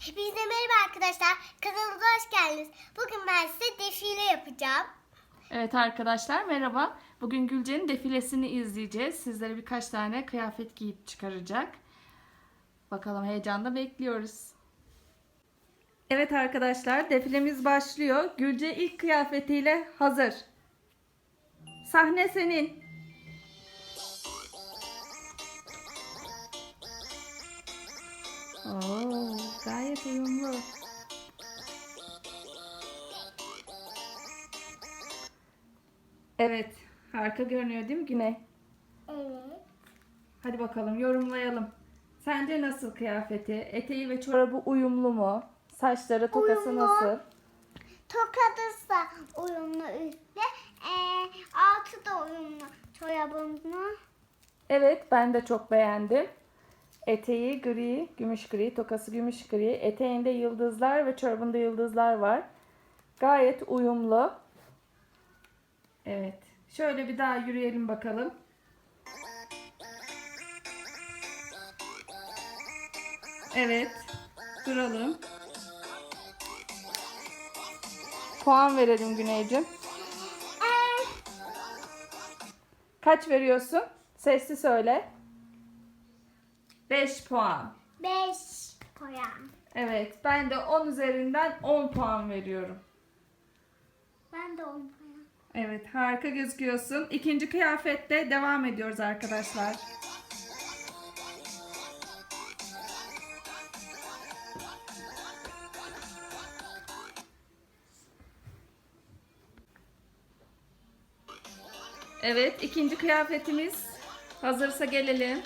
Hepinize merhaba arkadaşlar. Kanalımıza hoş geldiniz. Bugün ben size defile yapacağım. Evet arkadaşlar merhaba. Bugün Gülce'nin defilesini izleyeceğiz. Sizlere birkaç tane kıyafet giyip çıkaracak. Bakalım heyecanla bekliyoruz. Evet arkadaşlar defilemiz başlıyor. Gülce ilk kıyafetiyle hazır. Sahne senin. Oo, gayet uyumlu. Evet, harika görünüyor değil mi Güney? Evet. Hadi bakalım yorumlayalım. Sence nasıl kıyafeti? Eteği ve çorabı uyumlu mu? Saçları, tokası Uyumlu. nasıl? Tokadısı da uyumlu üstte. Ee, altı da uyumlu çorabımla. Evet, ben de çok beğendim. Eteği gri, gümüş gri, tokası gümüş gri. Eteğinde yıldızlar ve çorabında yıldızlar var. Gayet uyumlu. Evet. Şöyle bir daha yürüyelim bakalım. Evet. Duralım. Puan verelim Güneycim. Kaç veriyorsun? Sesli söyle. 5 puan. beş koyalım. Evet, ben de 10 üzerinden 10 puan veriyorum. Ben de on koyalım. Evet, harika gözüküyorsun. İkinci kıyafette devam ediyoruz arkadaşlar. Evet, ikinci kıyafetimiz hazırsa gelelim.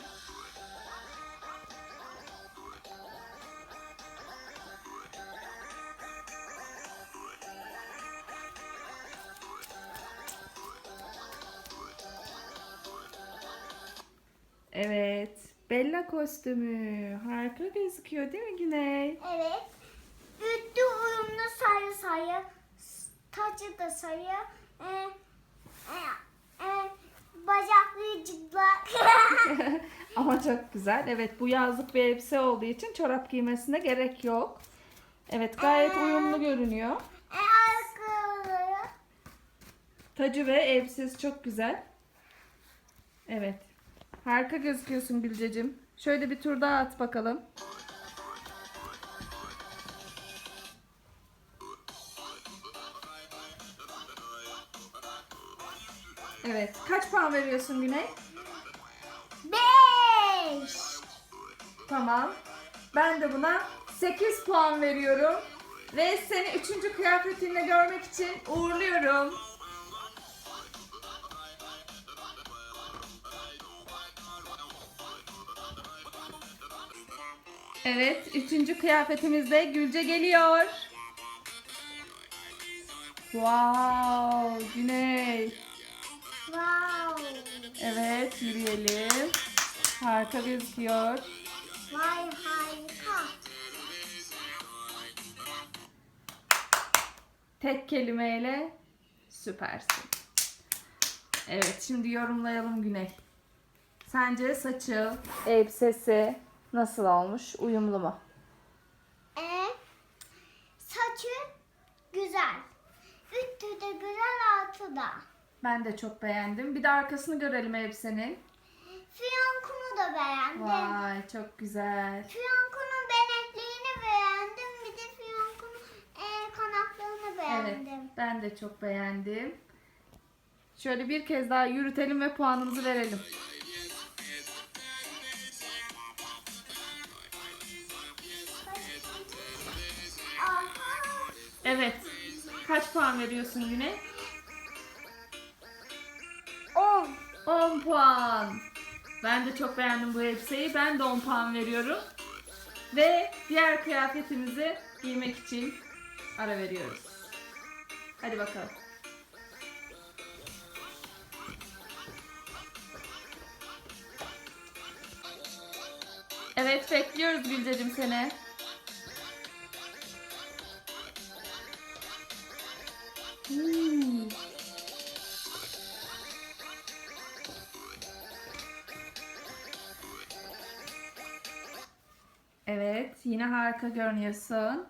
Evet, Bella kostümü. Harika gözüküyor değil mi Güney? Evet. Üstü uyumlu sarı sarı. Tacı da sarı. Ee, e, e, bacaklı cıplak. Ama çok güzel. Evet bu yazlık bir elbise olduğu için çorap giymesine gerek yok. Evet gayet uyumlu görünüyor. e. Tacı ve elbisesi çok güzel. Evet. Harika gözüküyorsun Gülcecim. Şöyle bir tur daha at bakalım. Evet. Kaç puan veriyorsun Güney? Beş. Tamam. Ben de buna 8 puan veriyorum. Ve seni 3. kıyafetinle görmek için uğurluyorum. Evet, üçüncü kıyafetimizde Gülce geliyor. Wow, Güney. Wow. Evet, yürüyelim. Harika gözüküyor. Vay harika. Tek kelimeyle süpersin. Evet şimdi yorumlayalım Güney. Sence saçı, elbisesi nasıl olmuş? Uyumlu mu? E, saçı güzel. Üstü de güzel altı da. Ben de çok beğendim. Bir de arkasını görelim elbisenin. Fiyonkunu da beğendim. Vay çok güzel. Fiyonkunun benekliğini beğendim. Bir de fiyonkunun e, kanatlarını Evet beğendim. ben de çok beğendim. Şöyle bir kez daha yürütelim ve puanımızı verelim. Evet. Kaç puan veriyorsun Güney? 10. 10 puan. Ben de çok beğendim bu elbiseyi. Ben de 10 puan veriyorum. Ve diğer kıyafetimizi giymek için ara veriyoruz. Hadi bakalım. Evet bekliyoruz Gülcecim seni. Hmm. Evet, Yine harika görünüyorsun.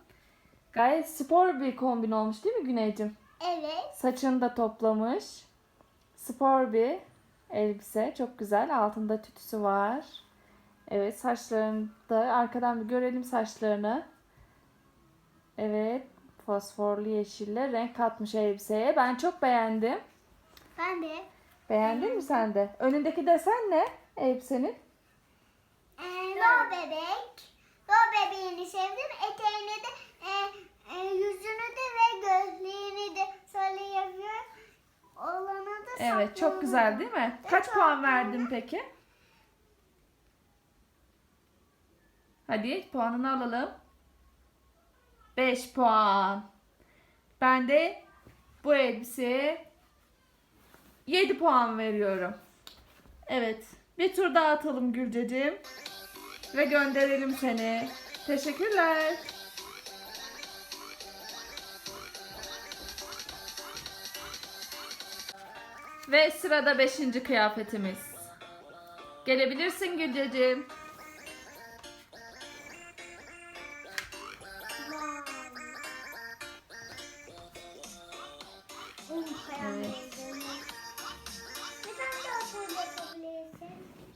Gayet spor bir kombin olmuş değil mi Güneycim? Evet. Saçını da toplamış. Spor bir elbise. Çok güzel. Altında tütüsü var. Evet saçlarını da arkadan bir görelim saçlarını. Evet. Fosforlu yeşille renk katmış elbiseye. Ben çok beğendim. Ben de. Beğendin mi sen de? Önündeki desen ne elbisenin? Ee, Lo bebek. Lo bebeğini sevdim. Eteğini de e, e, yüzünü de ve gözlüğünü de şöyle yapıyor. Olanı da Evet çok güzel değil mi? Kaç puan verdin peki? Hadi puanını alalım. 5 puan. Ben de bu elbiseye 7 puan veriyorum. Evet. Bir tur daha atalım Gülceciğim. Ve gönderelim seni. Teşekkürler. Ve sırada 5. kıyafetimiz. Gelebilirsin Gülceciğim.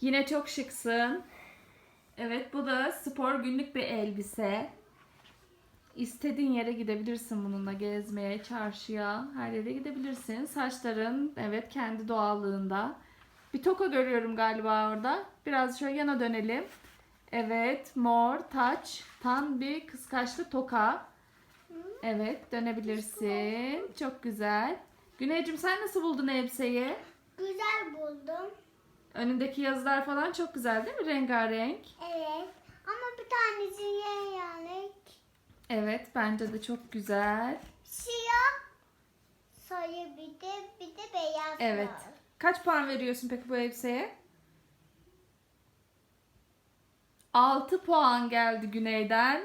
Yine çok şıksın. Evet bu da spor günlük bir elbise. İstediğin yere gidebilirsin bununla gezmeye, çarşıya, her yere gidebilirsin. Saçların evet kendi doğallığında. Bir toka görüyorum galiba orada. Biraz şöyle yana dönelim. Evet mor taç tan bir kıskaçlı toka. Evet dönebilirsin. Çok güzel. Güneycim sen nasıl buldun elbiseyi? Güzel buldum. Önündeki yazılar falan çok güzel değil mi? Rengarenk. Evet. Ama bir tanesi yani Evet bence de çok güzel. siyah, sarı bir de bir de beyaz Evet. var. Kaç puan veriyorsun peki bu elbiseye? 6 puan geldi Güney'den.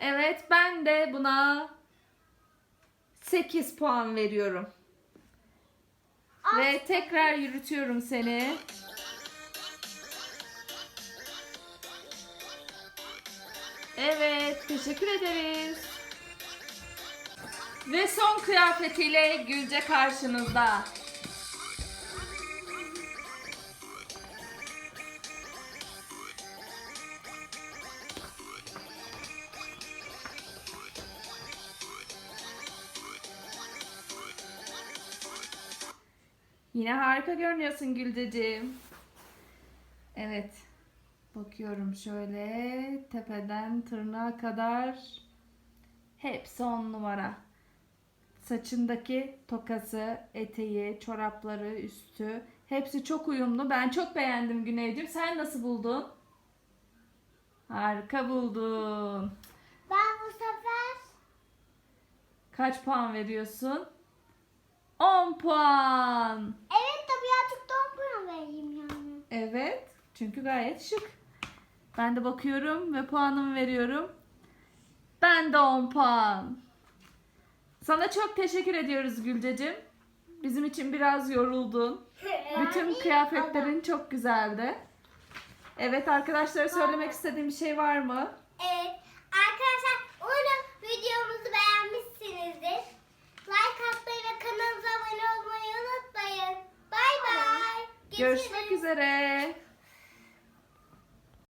Evet ben de buna 8 puan veriyorum. Ve tekrar yürütüyorum seni. Evet, teşekkür ederiz. Ve son kıyafetiyle Gülce karşınızda. Yine harika görünüyorsun Güldeciğim. Evet. Bakıyorum şöyle tepeden tırnağa kadar hepsi on numara. Saçındaki tokası, eteği, çorapları, üstü hepsi çok uyumlu. Ben çok beğendim Güneyciğim. Sen nasıl buldun? Harika buldun. Ben bu sefer Kaç puan veriyorsun? 10 puan. evet de birazcık don puan vereyim yani. Evet. Çünkü gayet şık. Ben de bakıyorum ve puanımı veriyorum. Ben de 10 puan. Sana çok teşekkür ediyoruz Gülcecim. Bizim için biraz yoruldun. Bütün kıyafetlerin çok güzeldi. Evet arkadaşlara söylemek istediğim bir şey var mı? Evet. Arkadaşlar Görüşmek üzere.